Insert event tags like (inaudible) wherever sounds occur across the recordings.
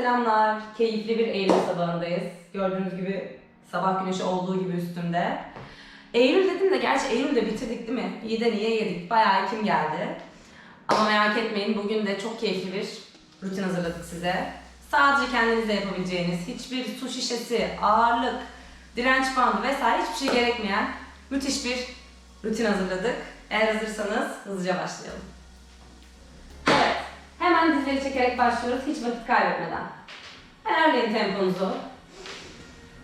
selamlar. Keyifli bir Eylül sabahındayız. Gördüğünüz gibi sabah güneşi olduğu gibi üstümde. Eylül dedim de gerçi Eylül'de bitirdik değil mi? İyiden iyiye yedik. Bayağı kim geldi. Ama merak etmeyin bugün de çok keyifli bir rutin hazırladık size. Sadece kendinize yapabileceğiniz, hiçbir su şişesi, ağırlık, direnç bandı vesaire hiçbir şey gerekmeyen müthiş bir rutin hazırladık. Eğer hazırsanız hızlıca başlayalım. Hemen dizleri çekerek başlıyoruz hiç vakit kaybetmeden. Ayarlayın temponuzu.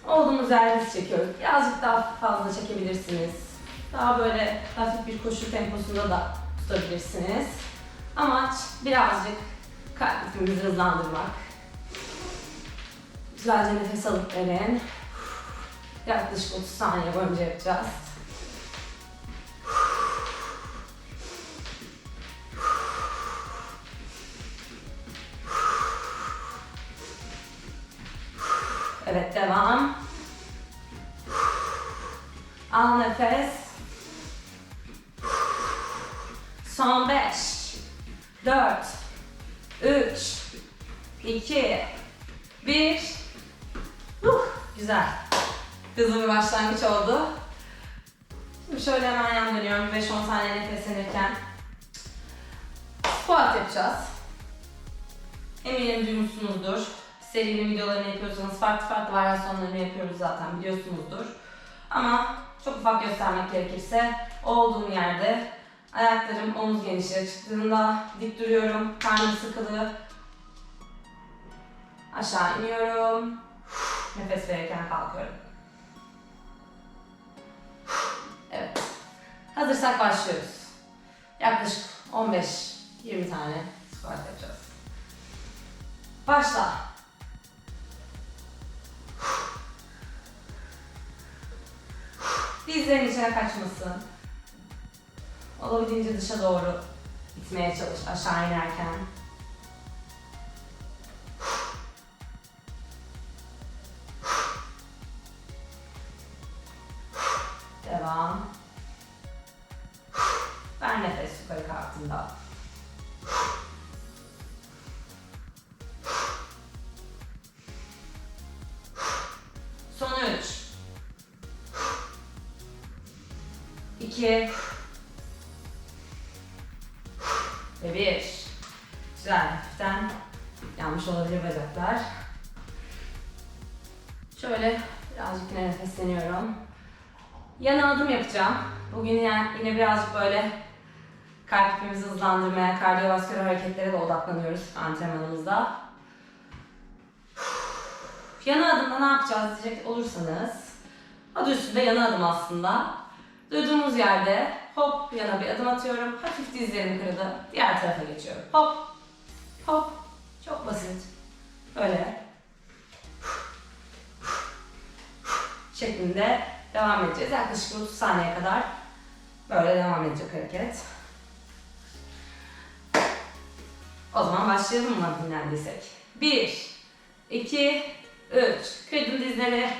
Olduğumuz yerde diz çekiyoruz. Birazcık daha fazla çekebilirsiniz. Daha böyle hafif bir koşu temposunda da tutabilirsiniz. Amaç birazcık kalp ritmimizi hızlandırmak. Güzelce nefes alıp verin. Yaklaşık 30 saniye boyunca yapacağız. Nefeslenirken. Squat yapacağız. Eminim duymuşsunuzdur. Serinin videolarını yapıyorsanız farklı farklı varyasyonlarını yapıyoruz zaten biliyorsunuzdur. Ama çok ufak göstermek gerekirse olduğum yerde ayaklarım omuz genişliğe çıktığında dik duruyorum. Karnım sıkılı. Aşağı iniyorum. Nefes verirken kalkıyorum. Evet. Hazırsak başlıyoruz. Yaklaşık 15-20 tane squat yapacağız. Başla. Dizlerin içine kaçmasın. Olabildiğince dışa doğru itmeye çalış aşağı inerken. Yukarı kalktığında. Son üç. İki. Ve bir. Güzel. Hafiften yanmış olabilir bacaklar. Şöyle birazcık yine nefesleniyorum. Yana adım yapacağım. Bugün yine, yine birazcık böyle kalp ritmimizi hızlandırmaya, kardiyovasküler hareketlere de odaklanıyoruz antrenmanımızda. Yana adımda ne yapacağız diyecek olursanız, adı üstünde yana adım aslında. Duyduğumuz yerde hop yana bir adım atıyorum. Hafif dizlerim kırıldı. Diğer tarafa geçiyorum. Hop, hop. Çok basit. Böyle. Şeklinde devam edeceğiz. Yaklaşık 30 saniye kadar böyle devam edecek hareket. Başlayalım mı dinlendiysek? 1, 2, 3. Kırdım dizleri.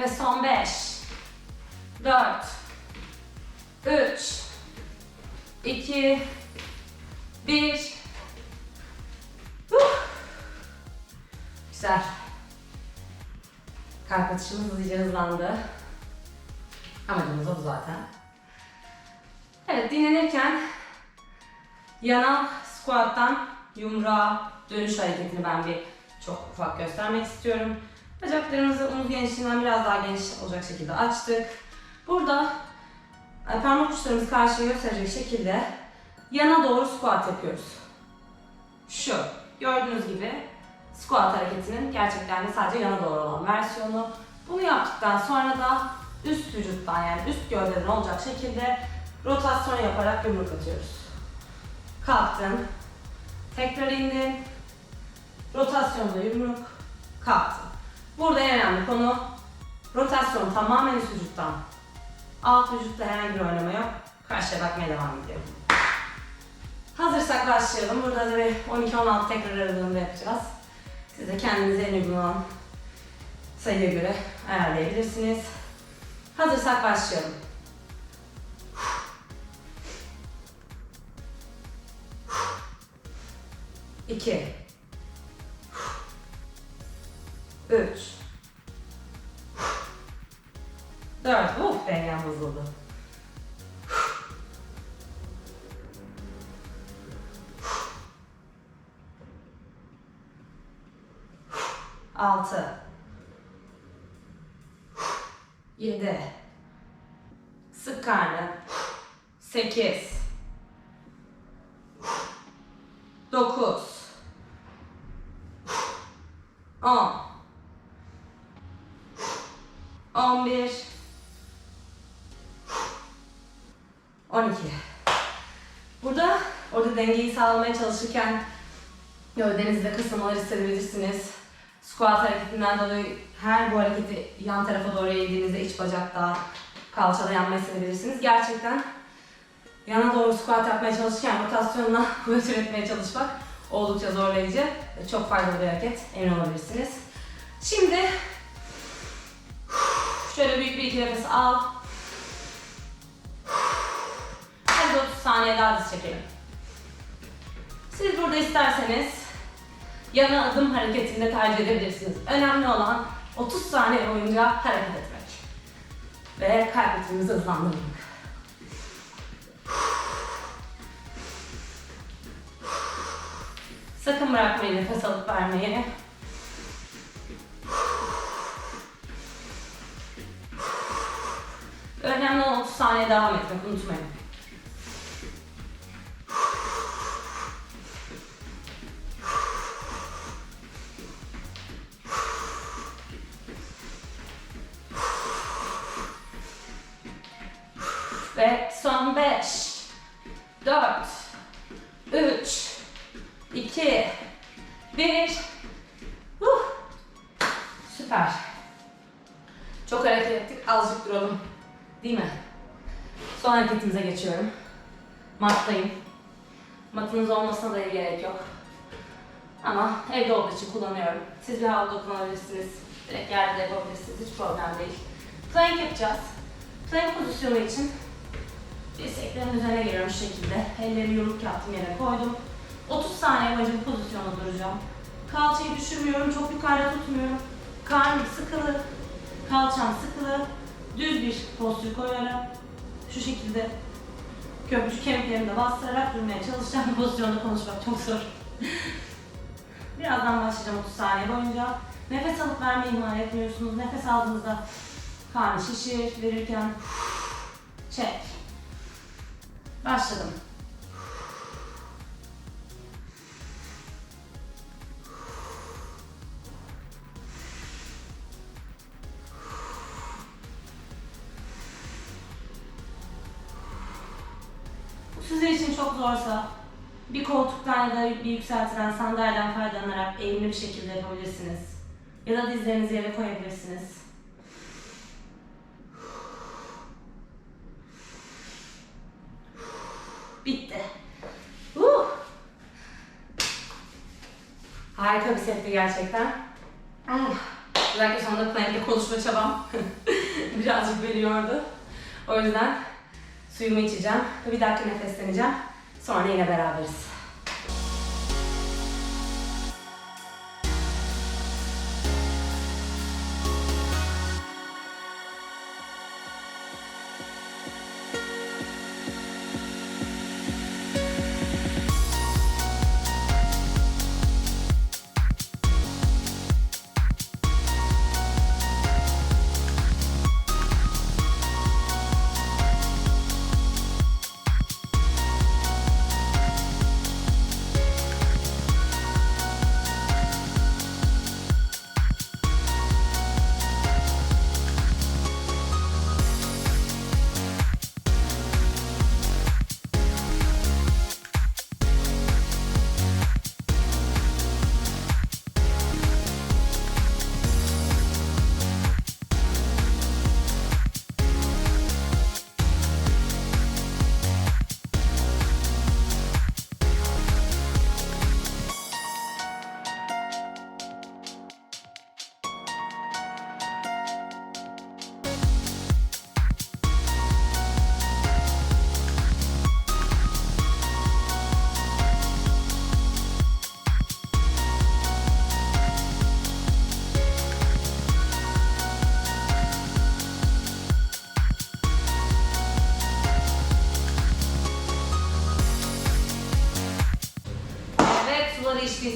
Ve son 5 4 3 2 1 Güzel. Kalp atışımız hızlıca hızlandı. Amacımız o zaten. Evet dinlenirken yana squat'tan yumruğa dönüş hareketini ben bir çok ufak göstermek istiyorum. Bacaklarımızı omuz genişliğinden biraz daha geniş olacak şekilde açtık. Burada e, parmak uçlarımızı karşıya gösterecek şekilde yana doğru squat yapıyoruz. Şu gördüğünüz gibi squat hareketinin gerçekten de sadece yana doğru olan versiyonu. Bunu yaptıktan sonra da üst vücuttan yani üst gövdeden olacak şekilde rotasyon yaparak yumruk atıyoruz. Kalktın. Tekrar indin. Rotasyonda yumruk. Kalktın. Burada en önemli konu rotasyon tamamen üst vücuttan. Alt vücutta herhangi bir oynama yok. Karşıya bakmaya devam ediyorum. Hazırsak başlayalım. Burada da bir 12-16 tekrar aralığında yapacağız. Siz de kendinize en uygun olan sayıya göre ayarlayabilirsiniz. Hazırsak başlayalım. İki. Üç. Dört. Uf dengem bozuldu. Altı. Yedi. Sık karnı. Sekiz. Dokuz. On. On bir. On iki. Burada, orada sağlamaya çalışırken gövdenizde kısılmalar hissedebilirsiniz. Squat hareketinden dolayı her bu hareketi yan tarafa doğru eğdiğinizde iç bacakta, kalçada yanma hissedebilirsiniz. Gerçekten yana doğru squat yapmaya çalışırken rotasyonla (laughs) kuvvet üretmeye çalışmak oldukça zorlayıcı ve çok faydalı bir hareket emin olabilirsiniz. Şimdi (sighs) şöyle büyük bir iki nefes al. (sighs) Hadi 30 saniye daha diz çekelim. Siz burada isterseniz yana adım hareketinde tercih edebilirsiniz. Önemli olan 30 saniye boyunca hareket etmek. Ve kalp ritmimizi hızlandırmak. Sakın bırakmayın nefes alıp vermeyi. Önemli olan 30 saniye devam etmek, unutmayın. Ve son 5, 4, 3, 2, 1. Uh. Süper. Çok hareket ettik. Azıcık duralım. Değil mi? Son hareketimize geçiyorum. Mattayım. Matınız olmasına da gerek yok. Ama evde olduğu için kullanıyorum. Siz bir havluda kullanabilirsiniz. Direkt yerde de yapabilirsiniz. Hiç problem değil. Plank yapacağız. Plank pozisyonu için dirseklerimin üzerine geliyorum şu şekilde. Ellerimi yumruk yaptım yere koydum. 30 saniye bu pozisyonda duracağım. Kalçayı düşürmüyorum, çok yukarıda tutmuyorum. Karnım sıkılı, kalçam sıkılı. Düz bir postür koyarak şu şekilde köprücük kemiklerimi de bastırarak durmaya çalışacağım. Pozisyonda konuşmak çok zor. Birazdan başlayacağım 30 saniye boyunca. Nefes alıp vermeyi ihmal etmiyorsunuz. Nefes aldığınızda karnı şişir, verirken çek. Başladım. Bu sizler için çok zorsa bir koltuktan ya da bir yükseltilen sandalyeden faydalanarak eğimli bir şekilde yapabilirsiniz. Ya da dizlerinizi yere koyabilirsiniz. Bitti. Uh! Harika bir setti gerçekten. Ah, Özellikle sonunda plank'te konuşma çabam (laughs) birazcık veriyordu. O yüzden suyumu içeceğim. Bir dakika nefesleneceğim. Sonra yine beraberiz.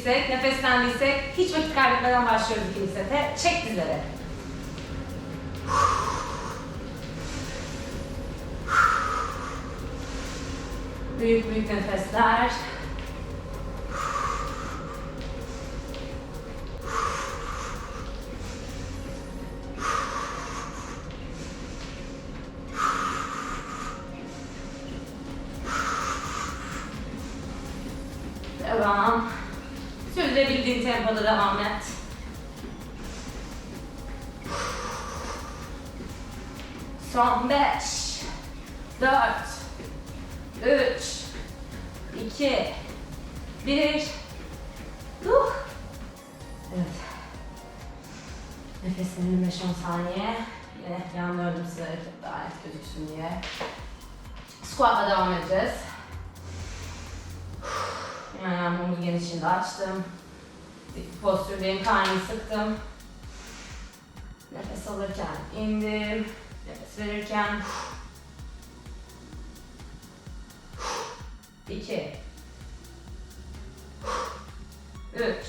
Değilsek, nefeslendiysek hiç vakit kaybetmeden başlıyoruz ikinci sete. Çek dizleri. Büyük büyük nefesler. Hareket daha net gözüksün diye. Squat'la devam edeceğiz. Omuz genişliğinde açtım. Dik postürdeyim, karnımı sıktım. Nefes alırken indim. Nefes verirken iki, üç,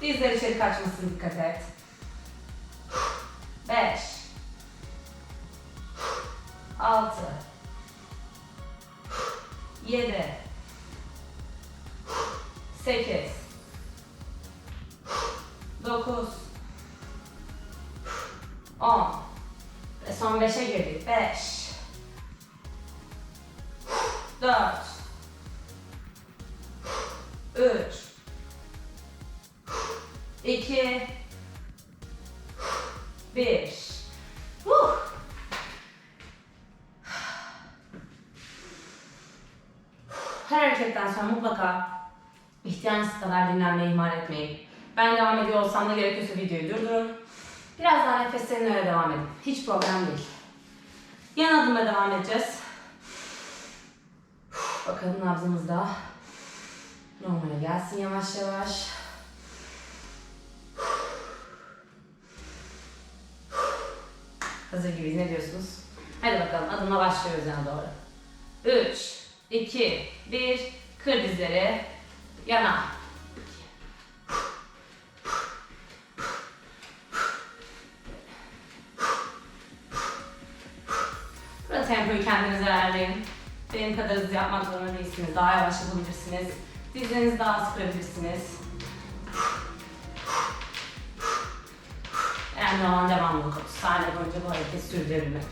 dizler içeri kaçmasın dikkat et. Beş, altı, yedi, sekiz, dokuz, on. Ve son beşe girdik. Beş, dört, üç, iki, bir. Hareketten sonra mutlaka ihtiyacınız kadar dinlenmeyi ihmal etmeyin. Ben devam ediyor olsam da gerekiyorsa videoyu durdurun. Biraz daha nefeslerine öyle devam edin. Hiç problem değil. Yan adımla devam edeceğiz. Bakalım nabzımız da normale gelsin yavaş yavaş. Hazır gibiyiz. Ne diyorsunuz? Hadi bakalım adımla başlıyoruz yana doğru. 3, 2, 1. Kır dizleri. Yana. Burada tempoyu kendiniz ayarlayın. Benim kadar hızlı yapmak zorunda değilsiniz. Daha yavaş yapabilirsiniz. Dizlerinizi daha az kırabilirsiniz. Önemli olan devamlılık. 30 saniye boyunca bu hareketi sürdürebilmek.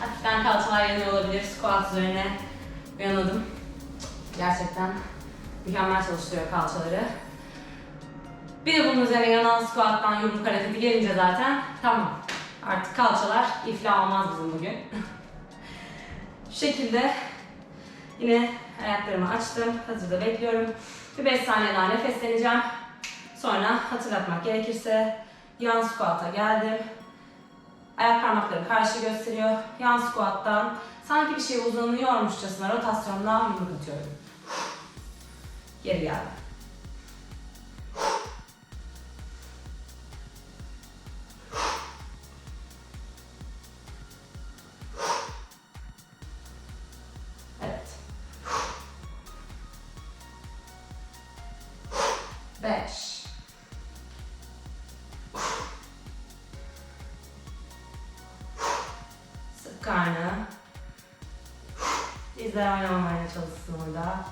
Hafiften kalçalar yanıyor olabilir. Squat üzerine uyanladım. Gerçekten mükemmel çalıştırıyor kalçaları. Bir de bunun üzerine yanan squat'tan yumruk hareketi gelince zaten tamam. Artık kalçalar iflah olmaz bizim bugün. (laughs) Şu şekilde yine ayaklarımı açtım. Hazırda bekliyorum. Bir 5 saniye daha nefesleneceğim. Sonra hatırlatmak gerekirse yan squat'a geldim. Ayak parmakları karşı gösteriyor. Yan squat'tan sanki bir şey uzanıyormuşçasına rotasyondan yumruk atıyorum. Geri geldim. Beş. Dizler oynamamaya çalışsın orada.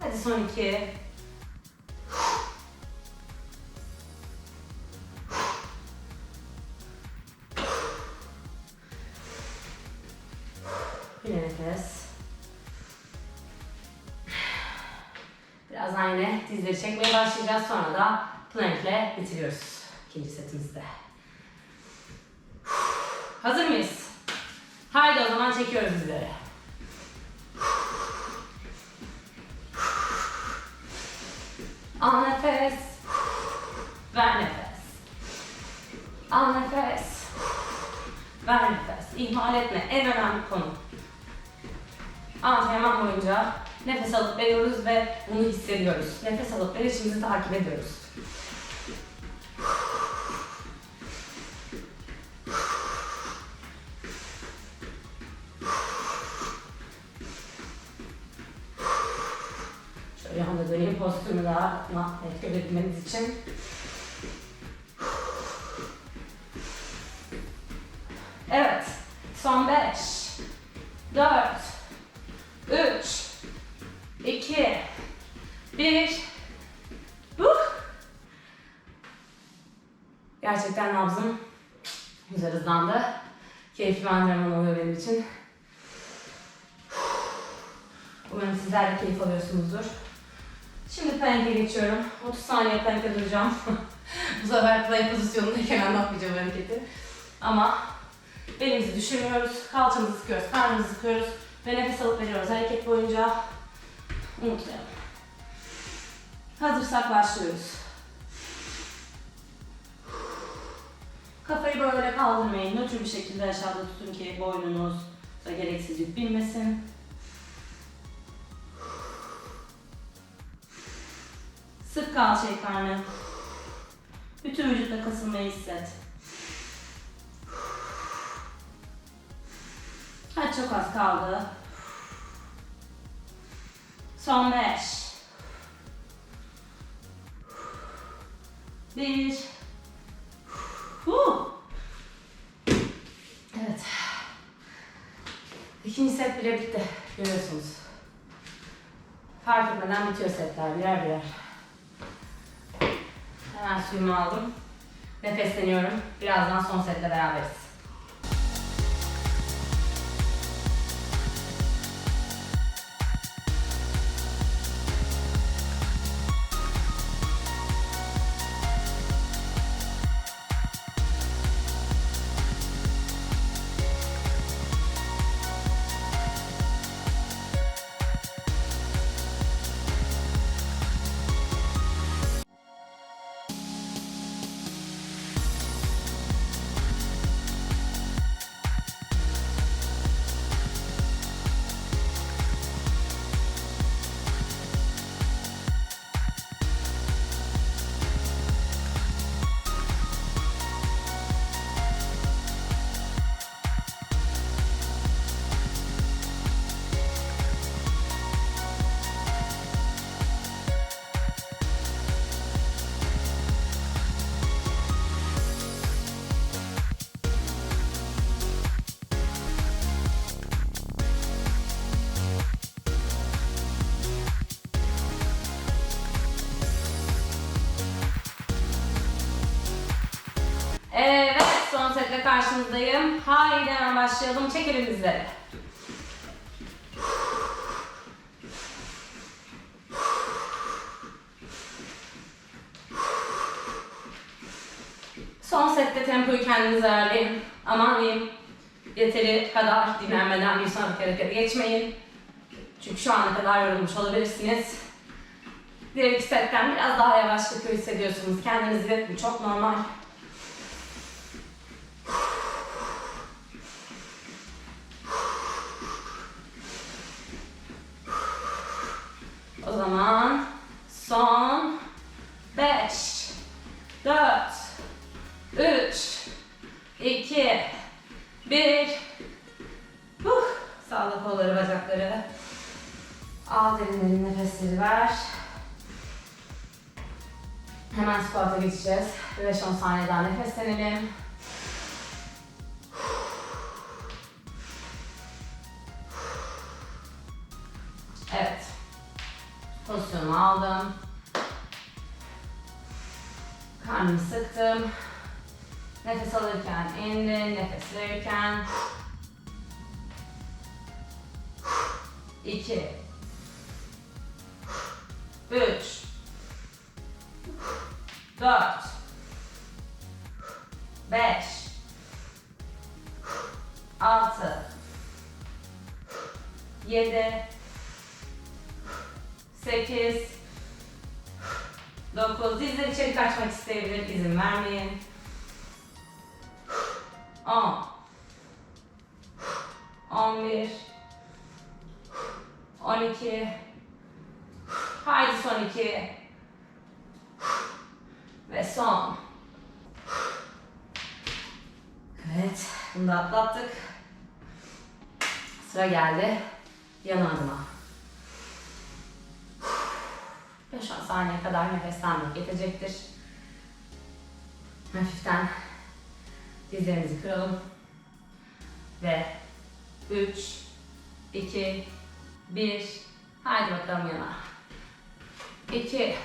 Hadi son iki. Bir nefes. Birazdan yine dizleri çekmeye başlayacağız. Sonra da plankle bitiriyoruz ikinci setimizde. Hazır mıyız? Haydi o zaman çekiyoruz bizleri. Al nefes. Ver nefes. Al nefes. Ver nefes. İhmal etme. En önemli konu. Antrenman boyunca nefes alıp veriyoruz ve bunu hissediyoruz. Nefes alıp verişimizi takip ediyoruz. Gerçekten nabzım güzel hızlandı. Keyifli bir antrenman oluyor benim için. Umarım sizler de keyif alıyorsunuzdur. Şimdi plank'e geçiyorum. 30 saniye plank'te duracağım. (laughs) Bu sefer plank pozisyonundayken anlatmayacağım hareketi. Ama belimizi düşürmüyoruz, kalçamızı sıkıyoruz, karnımızı sıkıyoruz ve nefes alıp veriyoruz hareket boyunca. Unutmayalım. Hazırsak başlıyoruz. Kafayı böyle kaldırmayın. Nötr bir şekilde aşağıda tutun ki boynunuz gereksiz yük binmesin. Sık kalçayı karnı. Bütün vücutta kasılmayı hisset. Hadi çok az kaldı. Son beş. Bir. Huh. Evet. İkinci set bile bitti. Görüyorsunuz. Fark etmeden bitiyor setler birer birer. Hemen suyumu aldım. Nefesleniyorum. Birazdan son setle beraberiz. Setle karşınızdayım. Haydi hemen başlayalım. Çekelim dizleri. Son sette tempoyu kendiniz ayarlayın. Aman diyeyim, yeteri kadar dinlenmeden bir sonraki harekete geçmeyin. Çünkü şu ana kadar yorulmuş olabilirsiniz. Diğer iki setten biraz daha yavaş yapıyor hissediyorsunuz. Kendinizi bu çok normal. O zaman son 5 4 3 2 1 Huh. Sağla kolları bacakları. Al derin derin nefesleri ver. Hemen squat'a geçeceğiz. 5-10 saniye daha nefeslenelim. Önemli. Nefes verirken. İki. Üç. Dört. Beş. Altı. Yedi. Sekiz. Dokuz. Dizler içeri kaçmak isteyebilir. İzin vermeyin. 10 11 12 Haydi son iki. Ve son. Evet, bunu da atlattık. Sıra geldi yan adıma. 5-10 saniye kadar nefeslenmek yetecektir. Hafiften dizlerimizi kıralım. Ve 3, 2, 1, haydi bakalım yana. 2,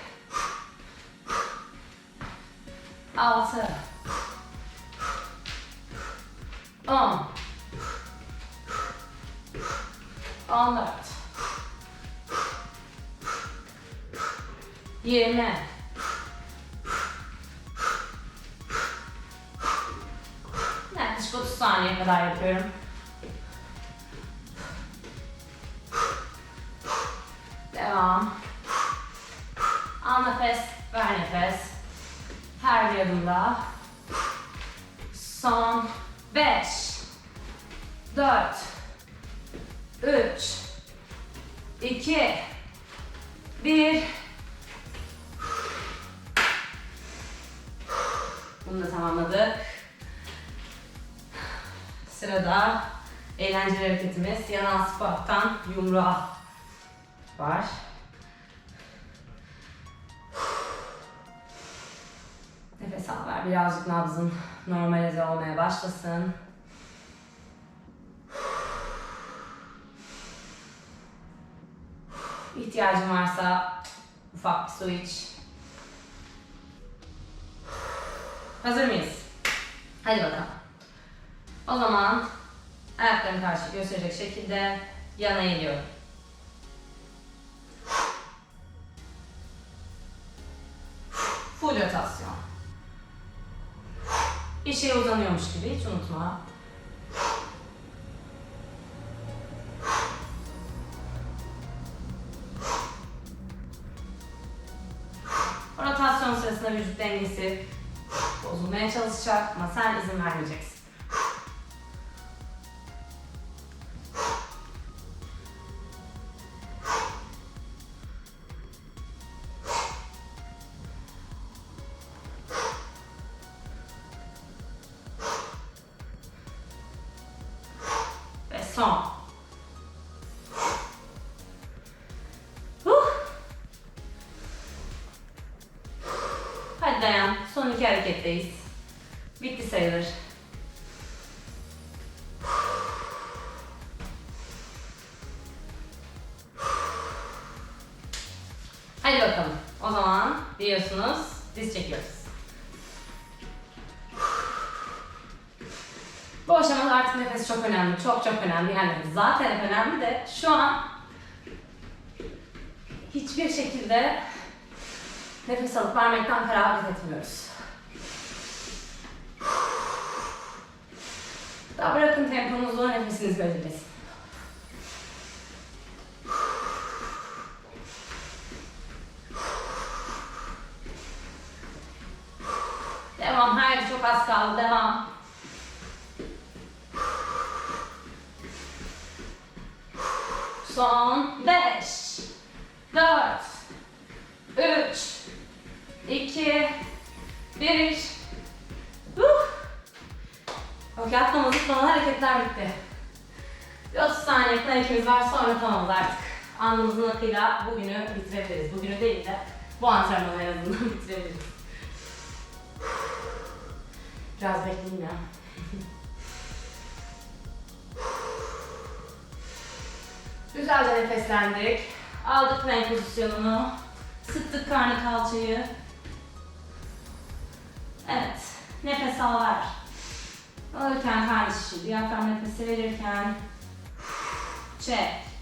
6, 10, 14, 20, saniye kadar yapıyorum. Devam. Al nefes, ver nefes. Her bir adımda. Son 5 4 3 2 1 Bunu da tamamladık. Sırada eğlenceli hareketimiz yanal squat'tan yumruğa var. Nefes al ver. Birazcık nabzın normalize olmaya başlasın. İhtiyacın varsa ufak bir su iç. Hazır mıyız? Hadi bakalım. O zaman ayaklarını karşı gösterecek şekilde yana eğiliyorum. Full rotasyon. Bir şey uzanıyormuş gibi hiç unutma. Rotasyon sırasında vücut dengesi bozulmaya çalışacak ama sen izin vermeyeceksin. Önemli. Çok çok önemli. Yani zaten hep önemli de şu an hiçbir şekilde nefes alıp vermekten feragat etmiyoruz. Daha bırakın temponuzu, nefesiniz belirlesin. Devam, haydi çok az kaldı, devam. Son 5 4 3 2 1 Huh. Okey atlama zıplama hareketler bitti. Bir 30 saniye plankimiz var sonra tamamız artık. Alnımızın akıyla bugünü bitirebiliriz. Bugünü değil de bu antrenmanı en azından (laughs) bitirebiliriz. Biraz bekleyeyim ya. Güzelce nefeslendik. Aldık plank pozisyonunu. Sıktık karnı kalçayı. Evet. Nefes al ver. Alırken karnı şişir. Diyafram nefesi verirken çek.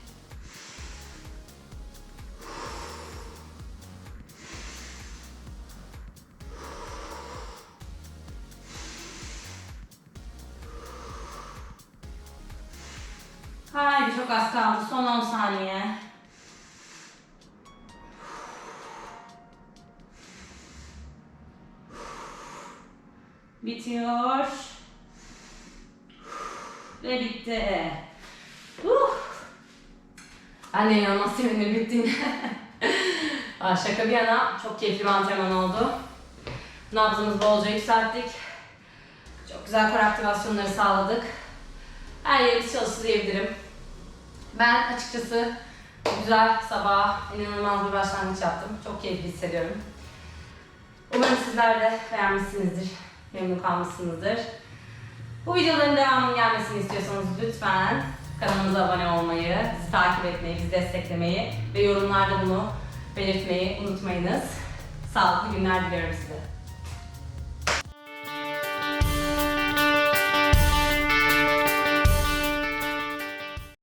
Haydi çok az kaldı. Son 10 saniye. Bitiyor. Ve bitti. Uh. Ben de inanılmaz sevindim bittiğine. (laughs) Aa, Şaka bir yana çok keyifli bir antrenman oldu. Nabzımızı bolca yükselttik. Çok güzel kor aktivasyonları sağladık. Her yerimiz çalıştı diyebilirim. Ben açıkçası güzel sabah inanılmaz bir başlangıç yaptım. Çok keyifli hissediyorum. Umarım sizler de beğenmişsinizdir, memnun kalmışsınızdır. Bu videoların devamının gelmesini istiyorsanız lütfen kanalımıza abone olmayı, bizi takip etmeyi, bizi desteklemeyi ve yorumlarda bunu belirtmeyi unutmayınız. Sağlıklı günler diliyorum size.